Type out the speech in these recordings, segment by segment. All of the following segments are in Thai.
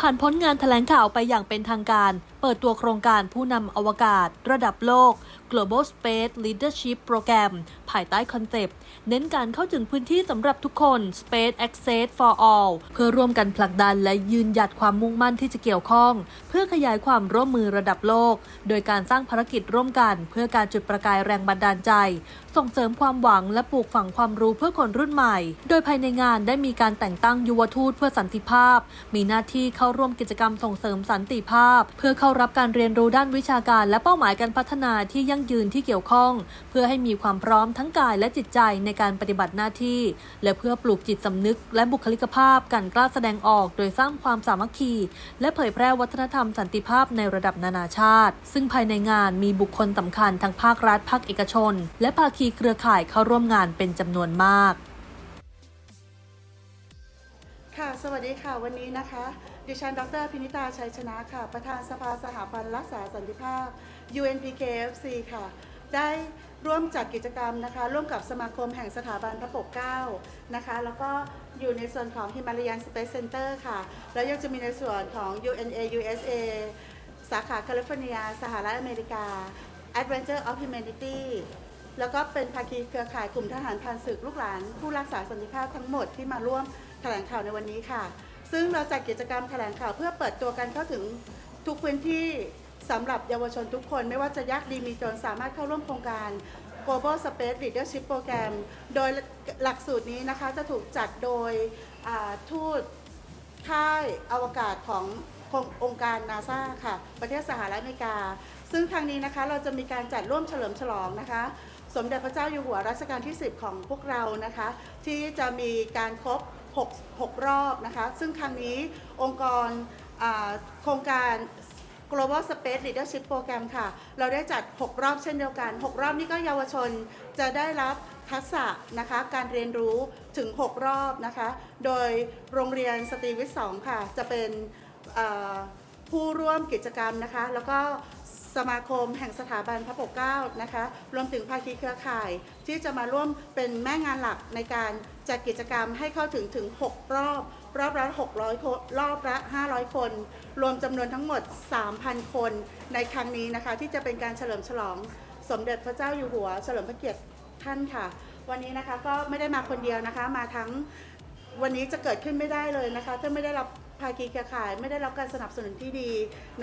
ผ่านพ้นงานแถลงข่าวไปอย่างเป็นทางการ เปิดตัวโครงการผู้นำอวกาศ ระดับโลก Global Space Leadership Program ภายใต้คอนเซปต์ เน้นการเข้าถึงพื้นที่สำหรับทุกคน Space Access for All เพื่อร่วมกันผลักดันและยืนหยัดความมุ่งมั่นที่จะเกี่ยวข้อง เพื่อขยายความร่วมมือระดับโลก โดยการสร้างภารกิจร่วมกัน เพื่อการจุดประกายแรงบันดาลใจ ส่งเสริมความหวังและปลูกฝังความรู้เพื่อคนรุ่นใหม่ โดยภายในงานได้มีการแต่งตั้งยุวทูตเพื่อสันติภาพ มีหน้าที่เข้าร่วมกิจกรรมส่งเสริมสันติภาพ เพื่อเข้ารับการเรียนรู้ด้านวิชาการและเป้าหมายการพัฒนาที่ยั่งยืนที่เกี่ยวข้อง เพื่อให้มีความพร้อมทั้งกายและจิตใจในการปฏิบัติหน้าที่ และเพื่อปลูกจิตสำนึก และบุคลิกภาพการกล้าแสดงออก โดยสร้างความสามัคคี และเผยแพร่วัฒนธรรมสันติภาพในระดับนานาชาติ ซึ่งภายในงานมีบุคคลสำคัญทั้งภาครัฐภาคเอกชน และภาคีเครือข่ายเข้าร่วมงานเป็นจำนวนมาก ค่ะ สวัสดีค่ะ วันนี้นะคะ ดิฉัน ดรพินิตา ชัยชนะค่ะ ประธานสภาสหพันธ์รักษาสันติภาพ UNPKFC ค่ะ ได้ร่วมจัดกิจกรรมนะคะ ร่วมกับสมาคมแห่งสถาบันพระปกเกล้านะคะ แล้วก็อยู่ในส่วนของ Himalayan Space Center ค่ะ แล้วยังจะมีในส่วนของ UNA USA สาขาแคลิฟอร์เนีย สหรัฐอเมริกา Adventure of Humanity แล้วก็เป็นภาคีเครือข่ายกลุ่มทหารพันศึกลูกหลาน ผู้รักษาสันติภาพทั้งหมดที่มาร่วมแถลงข่าวในวันนี้ค่ะ ซึ่งเราจัดกิจกรรมแถลงข่าวเพื่อเปิดตัวกันเข้าถึงทุกพื้นที่สำหรับเยาวชนทุกคน ไม่ว่าจะยากดีมีจนสามารถเข้าร่วมโครงการ Global Space Leadership Program โดยหลักสูตรนี้นะคะจะถูกจัดโดยทูตค่ายอวกาศขององค์การนาซาค่ะ ประเทศสหรัฐอเมริกา ซึ่งครั้งนี้นะคะเราจะมีการจัดร่วมเฉลิมฉลองนะคะ สมเด็จพระเจ้าอยู่หัวรัชกาลที่ 10 ของพวกเรานะคะ ที่จะมีการครบ 6 6 รอบนะคะ ซึ่งครั้งนี้องค์กรโครงการ Global Space Leadership Program ค่ะ เราได้จัด 6 รอบเช่นเดียวกัน 6 รอบนี้ก็เยาวชนจะได้รับทักษะนะคะการเรียนรู้ถึง 6 รอบนะคะ โดยโรงเรียนสตรีวิทย์2ค่ะ จะเป็นผู้ร่วมกิจกรรมนะคะ แล้วก็ สมาคมแห่งสถาบันพระปกเกล้านะคะ รวมถึงภาคีเครือข่าย ที่จะมาร่วมเป็นแม่งานหลักในการจัดกิจกรรมให้เข้าถึงถึง 6 รอบ รอบละ 600คนรอบละ 500 คน รวมจำนวนทั้งหมด 3,000 คนในครั้งนี้นะคะ ที่จะเป็นการเฉลิมฉลองสมเด็จพระเจ้าอยู่หัว เฉลิมพระเกียรติท่านค่ะ วันนี้นะคะก็ไม่ได้มาคนเดียวนะคะมาทั้งวันนี้จะเกิดขึ้นไม่ได้เลยนะคะ ถ้าไม่ได้รับภาคีเครือข่าย ไม่ได้รับการสนับสนุนที่ดี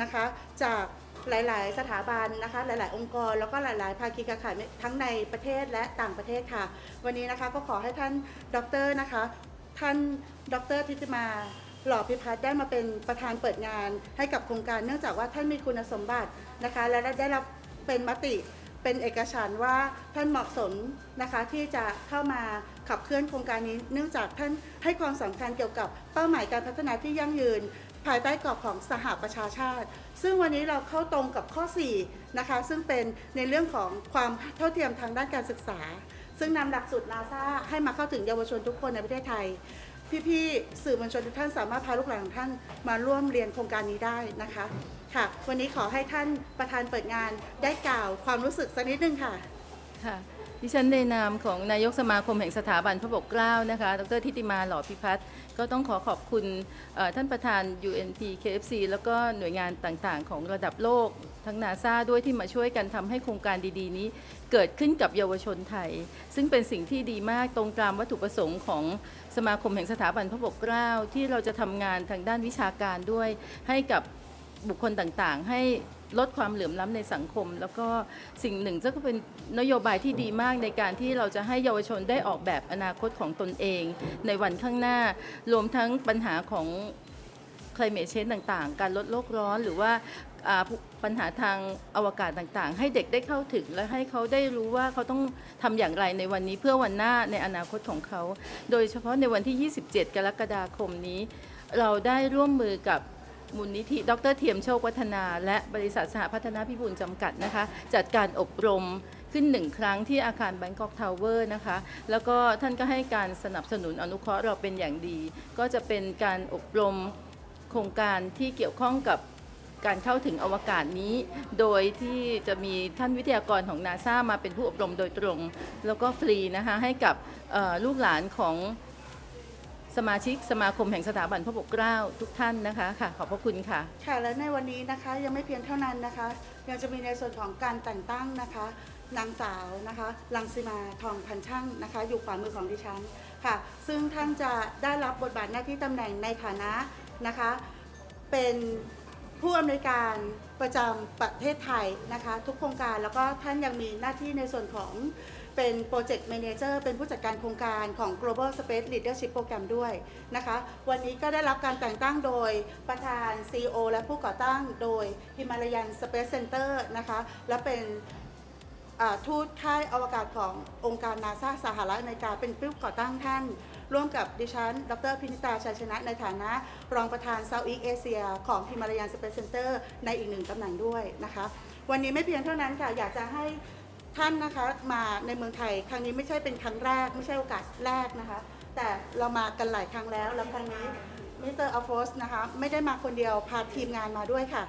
นะคะ จาก หลาย ๆ สถาบันนะคะ หลาย ๆ องค์กร แล้วก็หลาย ๆ ภาคีเครือข่ายทั้งในประเทศและต่างประเทศค่ะ วันนี้นะคะก็ขอให้ท่านดรนะคะ ท่านดรทิติมาหล่อพิพัฒน์ได้มาเป็นประธานเปิดงาน ให้กับโครงการเนื่องจากว่าท่านมีคุณสมบัตินะคะ และได้รับเป็นมติเป็นเอกฉันท์ว่าท่านเหมาะสมนะคะที่จะเข้ามาขับเคลื่อนโครงการนี้ เนื่องจากท่านให้ความสำคัญเกี่ยวกับเป้าหมายการพัฒนาที่ยั่งยืน ภายใต้กรอบของสหประชาชาติ ซึ่งวันนี้เราเข้าตรงกับข้อ 4 นะคะ ซึ่งเป็นในเรื่องของความเท่าเทียมทางด้านการศึกษา ซึ่งนำหลักสูตรนาซาให้มาเข้าถึงเยาวชนทุกคนในประเทศไทย พี่ๆสื่อมวลชนทุกท่านสามารถพาลูกหลานของท่านมาร่วมเรียนโครงการนี้ได้นะคะค่ะ วันนี้ขอให้ท่านประธานเปิดงานได้กล่าวความรู้สึกสักนิดนึงค่ะค่ะ ดิฉันในนามของนายกสมาคมแห่งสถาบันพระปกเกล้านะคะ ดรทิติมาหล่อพิพัฒน์ก็ต้องขอขอบคุณท่านประธาน UNP KFC แล้วก็หน่วยงานต่างๆ ของระดับโลก ทั้งนาซาด้วยที่มาช่วยกันทำให้โครงการดีๆ นี้เกิดขึ้นกับเยาวชนไทย ซึ่งเป็นสิ่งที่ดีมากตรงตามวัตถุประสงค์ของสมาคมแห่งสถาบันพระปกเกล้าที่เราจะทำงานทางด้านวิชาการด้วยให้กับบุคคลต่างๆ ให้ ลดความเหลื่อมล้ำในสังคม แล้วก็สิ่งหนึ่งก็เป็นนโยบายที่ดีมากในการที่เราจะให้เยาวชนได้ออกแบบอนาคตของตนเอง ในวันข้างหน้า รวมทั้งปัญหาของ climate change ต่างๆ การลดโลกร้อนหรือว่าอ่าปัญหาทางอวกาศต่างๆ ให้เด็กได้เข้าถึงและให้เขาได้รู้ว่าเขาต้องทำอย่างไรในวันนี้เพื่อวันหน้าในอนาคตของเขา โดยเฉพาะในวันที่ 27 กรกฎาคมนี้ เราได้ร่วมมือกับ มูลนิธิดรเทียมโชควัฒนา และบริษัทสหพัฒนาพิบูลจำกัดนะคะ จัดการอบรมขึ้นหนึ่งครั้งที่อาคาร Bangkok Tower นะคะ แล้วก็ท่านก็ให้การสนับสนุนอนุเคราะห์เราเป็นอย่างดี ก็จะเป็นการอบรมโครงการที่เกี่ยวข้องกับการเข้าถึงอวกาศนี้ โดยที่จะมีท่านวิทยากรของนาซามาเป็นผู้อบรมโดยตรง แล้วก็ฟรีนะคะให้กับลูกหลานของ สมาชิกสมาคมแห่งสถาบันพระปกเกล้าทุกท่านนะคะค่ะ ขอบพระคุณค่ะ ค่ะและในวันนี้นะคะยังไม่เพียงเท่านั้นนะคะ ยังจะมีในส่วนของการแต่งตั้งนะคะนางสาวนะคะลังสิมาทองพันช่างนะคะ อยู่ขวามือของดิฉันค่ะ ซึ่งท่านจะได้รับบทบาทหน้าที่ตำแหน่งในฐานะนะคะ เป็นผู้อำนวยการประจำประเทศไทยนะคะ ทุกโครงการแล้วก็ท่านยังมีหน้าที่ในส่วนของ เป็นโปรเจกต์ a ม a เจอร์เป็นผู้จัดการโครงการของ global space leadership program ด้วยนะคะ วันนี้ก็ได้รับการแต่งตั้งโดยประธาน CEO และผู้ก่อตั้งโดย Himalayan Space Center นะคะ และเป็นทูตค่ายอวกาศขององค์การนาซาสหรัฐอเมริกาเป็นผู้ก่อตั้งท่าน ร่วมกับดิฉัน ดรพินิตาชัยชนะ ในฐานะ รองประธาน Southeast Asia ของ Himalayan Space Center ในอีกหนึ่งตำแหน่งด้วยนะคะ วันนี้ไม่เพียงเท่านั้นค่ะ อยากจะให้ ท่านนะคะมาในเมืองไทย ครั้งนี้ไม่ใช่เป็นครั้งแรก ไม่ใช่โอกาสแรกนะคะ แต่เรามากันหลายครั้งแล้ว แล้วครั้งนี้มิสเตอร์อัลโฟสนะคะไม่ได้มาคนเดียวพาทีมงานมาด้วยค่ะ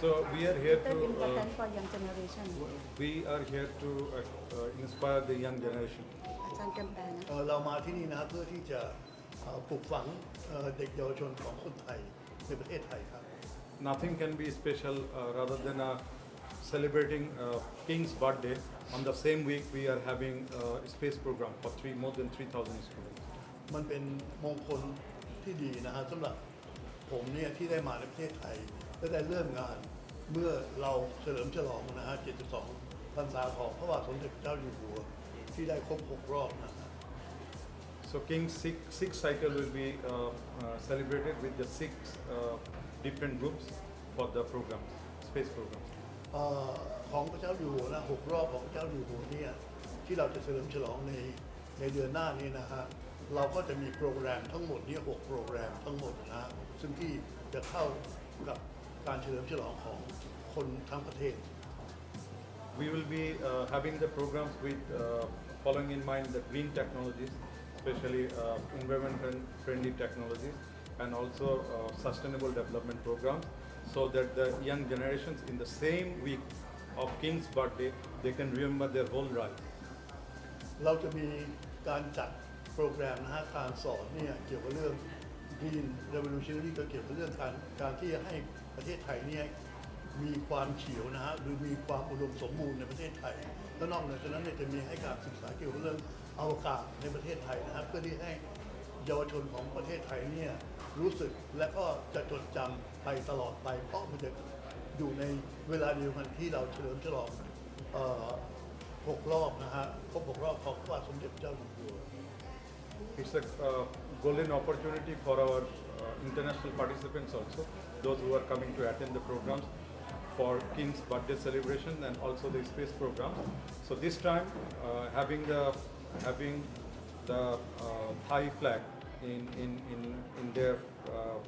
So we are here Very to important uh, for young generation we are here to uh, uh, inspire the young generation. อาจารย์กำแปลนะ เอ่อเรามาที่นี่นะเพื่อที่จะเอ่อปลูกฝังเอ่อเด็กเยาวชนของคนไทยในประเทศไทยครับ Nothing can be special uh, rather than uh, celebrating uh, King's birthday. On the same week, we are having uh, a space program for three more than 3,000 students. มันเป็นมงคลที่ดีนะฮะสำหรับผมเนี่ยที่ได้มาในประเทศไทยและได้เริ่มงานเมื่อเราเฉลิมฉลองนะฮะ 72 พรรษาของพระบาทสมเด็จพระเจ้าอยู่หัว ที่ได้ครบ 6 รอบนะฮะ So King's six, six cycle will be uh, uh, celebrated with the six uh, different groups for the program, space program. เอ่อของพระเจ้าอยู่หัวนะหกรอบของพระเจ้าอยู่หัวเนี่ยที่เราจะเฉลิมฉลองในในเดือนหน้านี้นะฮะเราก็จะมีโปรแกรมทั้งหมดเนี่ยหกโปรแกรมทั้งหมดนะซึ่งที่จะเข้ากับการเฉลิมฉลองของคนทั้งประเทศ We will be uh, having the programs with uh, following in mind the green technologies, especially uh, environment friendly technologies, and also uh, sustainable development programs, so that the young generations in the same week of King's birthday, they can remember their whole life. เราจะมีการจัดโปรแกรมนะฮะการสอนเนี่ยเกี่ยวกับเรื่อง Green Revolutionary ก็เกี่ยวกับเรื่องการการที่จะให้ประเทศไทยเนี่ยมีความเขียวนะฮะหรือมีความอุดมสมบูรณ์ในประเทศไทยแล้วนอกเหนือจากนั้นเนี่ยจะมีให้การศึกษาเกี่ยวกับเรื่องอวกาศในประเทศไทยนะครับเพื่อที่ให้ เยาวชนของประเทศไทยเนี่ยรู้สึกและก็จะจดจำไปตลอดไปเพราะมันจะอยู่ในเวลาเดียวกันที่เราเฉลิมฉลองหกรอบนะฮะครบหกรอบของพระบาทสมเด็จเจ้าอยู่หัว It's a uh, golden opportunity for our uh, international participants also, those who are coming to attend the programs for King's birthday celebration and also the space program. So this time, uh, having the having the uh, Thai flag in in in, in their uh,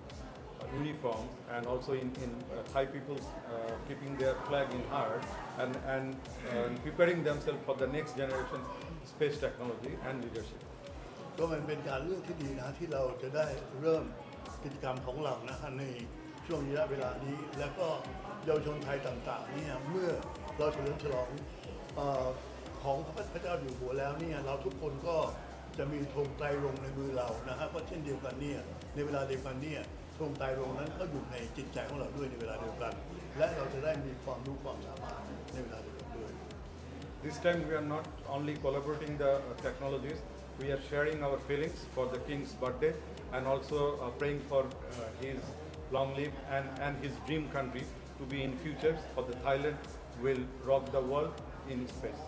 uniforms and also in, in uh, Thai people uh, keeping their flag in heart and and uh, preparing themselves for the next generation space technology and leadership. ก็มันเป็นการเรื่องที่ดีนะที่เราจะได้เริ่มกิจกรรมของเรานะฮะในช่วงระยะเวลานี้ แล้วก็เยาวชนไทยต่างๆเนี่ยเมื่อเราเฉลิมฉลองเออของพระเจ้าอยู่หัวแล้วเนี่ยเราทุกคนก็ จะมีธงไตรรงค์ในมือเรานะฮะเพราะเช่นเดียวกันเนี่ยในเวลาเดียวกันเนี่ยธงไตรรงค์นั้นก็อยู่ในจิตใจของเราด้วยในเวลาเดียวกัน และเราจะได้มีความรู้ความสามารถในเวลาเดียวกันด้วย This time we are not only collaborating the uh, technologies, we are sharing our feelings for the king's birthday and also uh, praying for uh, his long life and, and his dream country to be in future for the Thailand will rock the world in space.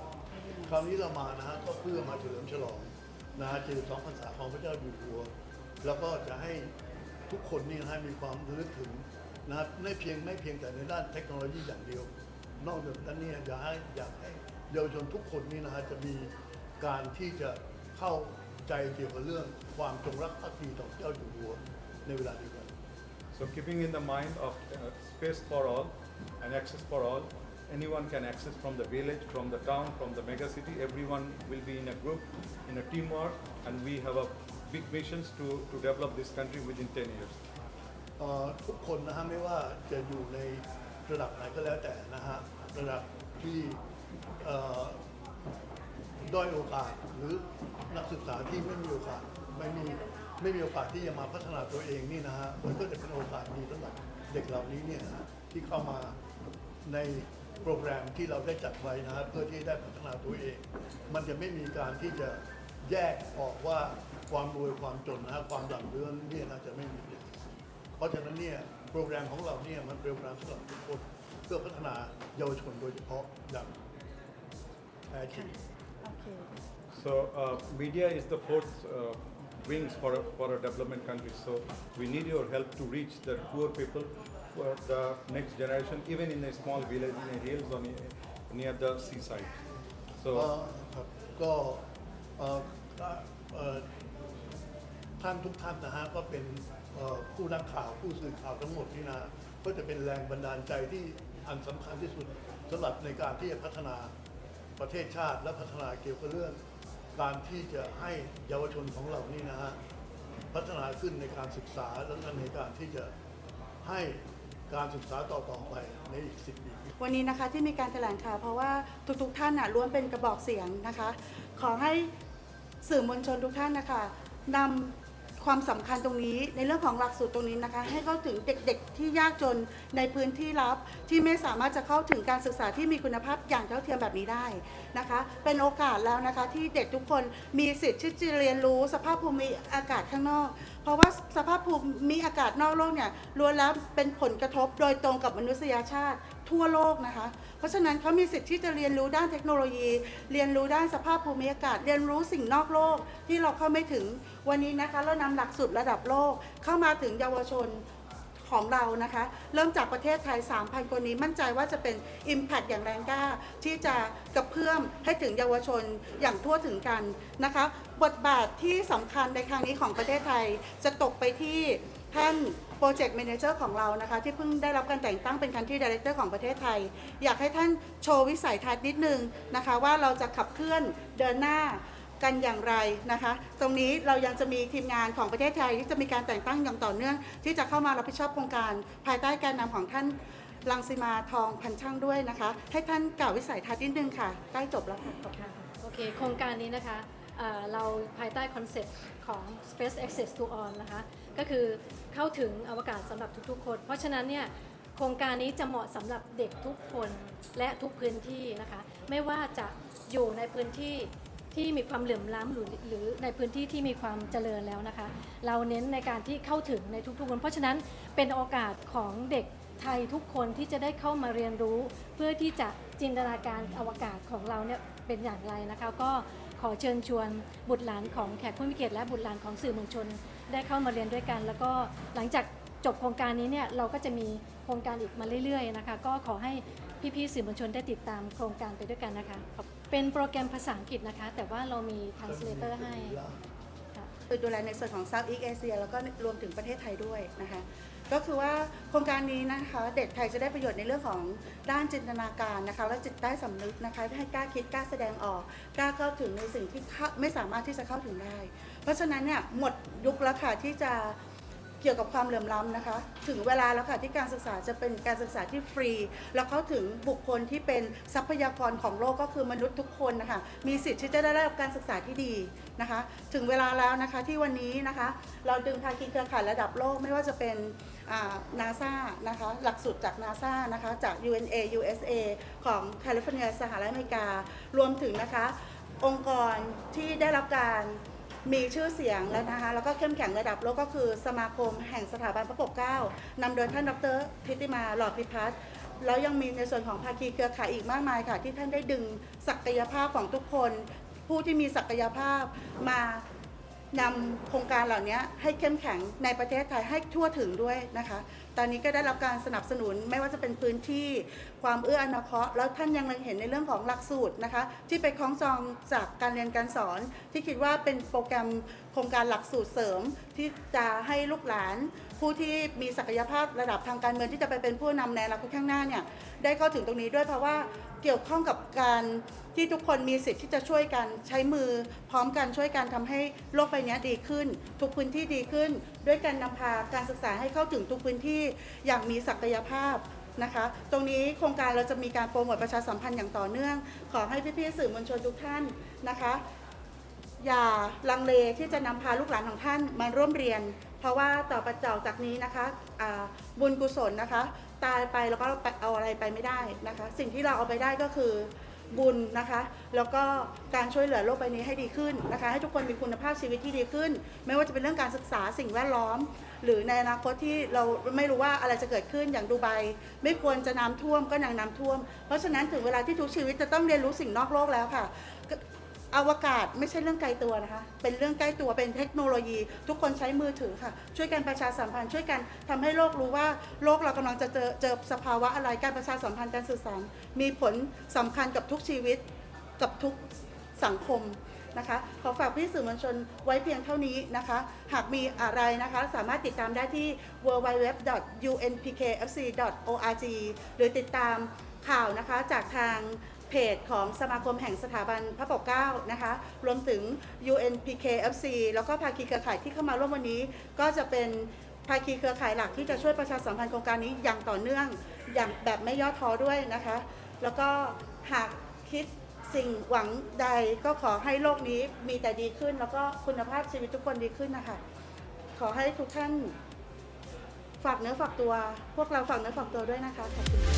คราวนี้เรามานะฮะก็เพื่อมาเฉลิมฉลอง นะฮะ72พรรษาของพระเจ้าอยู่หัว แล้วก็จะให้ทุกคนนี่นะฮะมีความระลึกถึงนะไม่เพียงไม่เพียงแต่ในด้านเทคโนโลยีอย่างเดียว นอกจากนั้นเนี่ยอยากให้อยากให้เยาวชนทุกคนนี่นะฮะจะมีการที่จะเข้าใจเกี่ยวกับเรื่องความจงรักภักดีต่อพระเจ้าอยู่หัวในเวลาเดียวกัน So keeping in the mind of uh, space for all and access for all, anyone can access from the village, from the town, from the mega city. Everyone will be in a group, in a teamwork, and we have a big missions to, to develop this country within 10 years. เอ่อทุกคนนะฮะไม่ว่าจะอยู่ในระดับไหนก็แล้วแต่นะฮะระดับที่เอ่อด้อยโอกาสหรือนักศึกษาที่ไม่มีโอกาสไม่มีไม่มีโอกาสที่จะมาพัฒนาตัวเองนี่นะฮะมันก็จะเป็นโอกาสดีสำหรับเด็กเหล่านี้เนี่ยนะฮะที่เข้ามาในโปรแกรมที่เราได้จัดไว้นะฮะเพื่อที่ได้พัฒนาตัวเอง มันจะไม่มีการที่จะ แยกออกว่าความรวยความจนนะฮะความหลังเรือนเนี่ยนะจะไม่มีเพราะฉะนั้นเนี่ยโปรแกรมของเราเนี่ยมันเป็นโปรแกรมสำหรับทุกคนเพื่อพัฒนาเยาวชนโดยเฉพาะอย่างแท้จริงโอเค So uh, media is the fourth uh, wings for a, for a development country. So we need your help to reach the poor people, for the next generation, even in a small village in a hills or near, near the seaside. ก็ So ครับก็เอ่อเอ่อ ท่านทุกท่านนะฮะก็เป็นเอ่อผู้นักข่าวผู้สื่อข่าวทั้งหมดนี่นะก็จะเป็นแรงบันดาลใจที่อันสำคัญที่สุดสำหรับในการที่จะพัฒนาประเทศชาติ และพัฒนาเกี่ยวกับเรื่องการที่จะให้เยาวชนของเรานี่นะฮะพัฒนาขึ้นในการศึกษาและในการที่จะให้การศึกษาต่อๆไปในอีกสิบปีวันนี้นะคะที่มีการแถลงข่าวเพราะว่าทุกๆท่านน่ะล้วนเป็นกระบอกเสียงนะคะ ขอให้ สื่อมวลชนทุกท่านนะคะนำความสำคัญตรงนี้ในเรื่องของหลักสูตรตรงนี้นะคะ ให้เข้าถึงเด็กๆ ที่ยากจนในพื้นที่ลับที่ไม่สามารถจะเข้าถึงการศึกษาที่มีคุณภาพอย่างเท่าเทียมแบบนี้ได้นะคะ เป็นโอกาสแล้วนะคะที่เด็กทุกคนมีสิทธิ์ที่จะเรียนรู้สภาพภูมิอากาศข้างนอก เพราะว่าสภาพภูมิอากาศนอกโลกเนี่ยล้วนแล้วเป็นผลกระทบโดยตรงกับมนุษยชาติ ทั่วโลกนะคะ เพราะฉะนั้นเขามีสิทธิ์ที่จะเรียนรู้ด้านเทคโนโลยี เรียนรู้ด้านสภาพภูมิอากาศ เรียนรู้สิ่งนอกโลกที่เราเข้าไม่ถึงวันนี้นะคะ เรานำหลักสูตรระดับโลกเข้ามาถึงเยาวชนของเรานะคะ เริ่มจากประเทศไทย 3,000 คนนี้มั่นใจว่าจะเป็น Impact อย่างแรงกล้า ที่จะกระเพื่อมให้ถึงเยาวชนอย่างทั่วถึงกันนะคะ บทบาทที่สำคัญในครั้งนี้ของประเทศไทยจะตกไปที่ท่าน โปรเจกต์ a ม a เจอร์ของเรานะคะ ที่เพิ่งได้รับการแต่งตั้งเป็น Country Director ของประเทศไทย อยากให้ท่านโชว์วิสัยทัศน์นิดนึงนะคะ ว่าเราจะขับเคลื่อนเดินหน้ากันอย่างไรนะคะ ตรงนี้เรายังจะมีทีมงานของประเทศไทย ที่จะมีการแต่งตั้งอย่างต่อเนื่อง ที่จะเข้ามารับผิดชอบโครงการ ภายใต้การนำของท่านลังสิมาทองพันช่างด้วยนะคะ ให้ท่านกล่าววิสัยทัศน์นิดนึงค่ะใกล้จบแล้วค่ะขอบคุณโอเค โครงการนี้นะคะ เราภายใต้คอนเซ็ปต์ของ Space Access to All นะคะ ก็คือเข้าถึงอวกาศสำหรับทุกๆคน เพราะฉะนั้นเนี่ยโครงการนี้จะเหมาะสำหรับเด็กทุกคนและทุกพื้นที่นะคะ ไม่ว่าจะอยู่ในพื้นที่ที่มีความเหลื่อมล้ำหรือหรือในพื้นที่ที่มีความเจริญแล้วนะคะ เราเน้นในการที่เข้าถึงในทุกๆคน เพราะฉะนั้นเป็นโอกาสของเด็กไทยทุกคนที่จะได้เข้ามาเรียนรู้ เพื่อที่จะจินตนาการอวกาศของเราเนี่ยเป็นอย่างไรนะคะ ก็ ขอเชิญชวนบุตรหลานของแขกผู้มีเกียรติและบุตรหลานของสื่อมวลชน ได้เข้ามาเรียนด้วยกัน แล้วก็หลังจากจบโครงการนี้เนี่ยเราก็จะมีโครงการอีกมาเรื่อยๆนะคะก็ขอให้พี่ๆสื่อมวลชนได้ติดตามโครงการไปด้วยกันนะคะ เป็นโปรแกรมภาษาอังกฤษนะคะ แต่ว่าเรามี translator ให้คือดูแลในส่วนของ South East Asia แล้วก็รวมถึงประเทศไทยด้วยนะคะ ก็คือว่าโครงการนี้นะคะ เด็กไทยจะได้ประโยชน์ในเรื่องของด้านจินตนาการนะคะ และจิตใต้สำนึกนะคะให้กล้าคิดกล้าแสดงออกกล้าเข้าถึงในสิ่งที่ไม่สามารถที่จะเข้าถึงได้ เพราะฉะนั้นเนี่ยหมดยุคแล้วค่ะที่จะ เกี่ยวกับความเหลื่อมล้ำนะคะ ถึงเวลาแล้วค่ะที่การศึกษาจะเป็นการศึกษาที่ฟรี แล้วเข้าถึงบุคคลที่เป็นทรัพยากรของโลกก็คือมนุษย์ทุกคนนะคะมีสิทธิ์ที่จะได้รับการศึกษาที่ดีนะคะ ถึงเวลาแล้วนะคะที่วันนี้นะคะ เราดึงภาคีเครือข่ายระดับโลกไม่ว่าจะเป็นนาซานะคะหลักสูตรจากนาซานะคะจาก UNA USA ของแคลิฟอร์เนียสหรัฐอเมริการวมถึงนะคะ องค์กรที่ได้รับการ มีชื่อเสียงแล้วนะคะ แล้วก็เข้มแข็งระดับโลกก็คือสมาคมแห่งสถาบันพระปกเกล้านำโดยท่านดรทิติมาหลอดพิพัฒน์แล้วยังมีในส่วนของภาคีเครือข่ายอีกมากมายค่ะ ที่ท่านได้ดึงศักยภาพของทุกคน ผู้ที่มีศักยภาพมา นำโครงการเหล่านี้ให้เข้มแข็งในประเทศไทยให้ทั่วถึงด้วยนะคะ ตอนนี้ก็ได้รับการสนับสนุนไม่ว่าจะเป็นพื้นที่ความเอื้ออนาเคราะห์แล้วท่านยังเห็นในเรื่องของหลักสูตรนะคะ ที่ไปคล้องจองจากการเรียนการสอน ที่คิดว่าเป็นโปรแกรมโครงการหลักสูตรเสริมที่จะให้ลูกหลาน ผู้ที่มีศักยภาพระดับทางการเมืองที่จะไปเป็นผู้นำในอนาคตข้างหน้าเนี่ยได้เข้าถึงตรงนี้ด้วยเพราะว่าเกี่ยวข้องกับการที่ทุกคนมีสิทธิ์ที่จะช่วยกันใช้มือ พร้อมกันช่วยกันทำให้โลกใบนี้ดีขึ้น ทุกพื้นที่ดีขึ้น ด้วยการนำพาการศึกษาให้เข้าถึงทุกพื้นที่อย่างมีศักยภาพนะคะ ตรงนี้โครงการเราจะมีการโปรโมทประชาสัมพันธ์อย่างต่อเนื่อง ขอให้พี่ๆสื่อมวลชนทุกท่านนะคะ อย่าลังเลที่จะนำพาลูกหลานของท่านมาร่วมเรียน เพราะว่าต่อไปจากจากนี้นะคะบุญกุศลนะคะ ตายไปแล้วก็เอาอะไรไปไม่ได้นะคะ สิ่งที่เราเอาไปได้ก็คือบุญนะคะ แล้วก็การช่วยเหลือโลกใบนี้ให้ดีขึ้นนะคะ ให้ทุกคนมีคุณภาพชีวิตที่ดีขึ้น ไม่ว่าจะเป็นเรื่องการศึกษาสิ่งแวดล้อม หรือในอนาคตที่เราไม่รู้ว่าอะไรจะเกิดขึ้นอย่างดูไบไม่ควรจะน้ำท่วมก็ยังน้ำท่วม เพราะฉะนั้นถึงเวลาที่ทุกชีวิตจะต้องเรียนรู้สิ่งนอกโลกแล้วค่ะ อวกาศไม่ใช่เรื่องไกลตัวนะคะ เป็นเรื่องใกล้ตัวเป็นเทคโนโลยี ทุกคนใช้มือถือค่ะ ช่วยกันประชาสัมพันธ์ช่วยกันทำให้โลกรู้ว่าโลกเรากำลังจะเจอเจอสภาวะอะไรการประชาสัมพันธ์การสื่อสารมีผลสำคัญกับทุกชีวิตกับทุกสังคมนะคะ ขอฝากพี่สื่อมวลชนไว้เพียงเท่านี้นะคะ หากมีอะไรนะคะ สามารถติดตามได้ที่ www.unpkfc.org หรือติดตามข่าวนะคะจากทาง เพจของสมาคมแห่งสถาบันพระปกเกล้านะคะ รวมถึง UNPKFC แล้วก็ภาคีเครือข่ายที่เข้ามาร่วมวันนี้ ก็จะเป็นภาคีเครือข่ายหลักที่จะช่วยประชาสัมพันธ์โครงการนี้อย่างต่อเนื่องอย่างแบบไม่ย่อท้อด้วยนะคะ แล้วก็หากคิดสิ่งหวังใดก็ขอให้โลกนี้มีแต่ดีขึ้น แล้วก็คุณภาพชีวิตทุกคนดีขึ้นนะคะ ขอให้ทุกท่านฝากเนื้อฝากตัว พวกเราฝากเนื้อฝากตัวด้วยนะคะขอบคุณ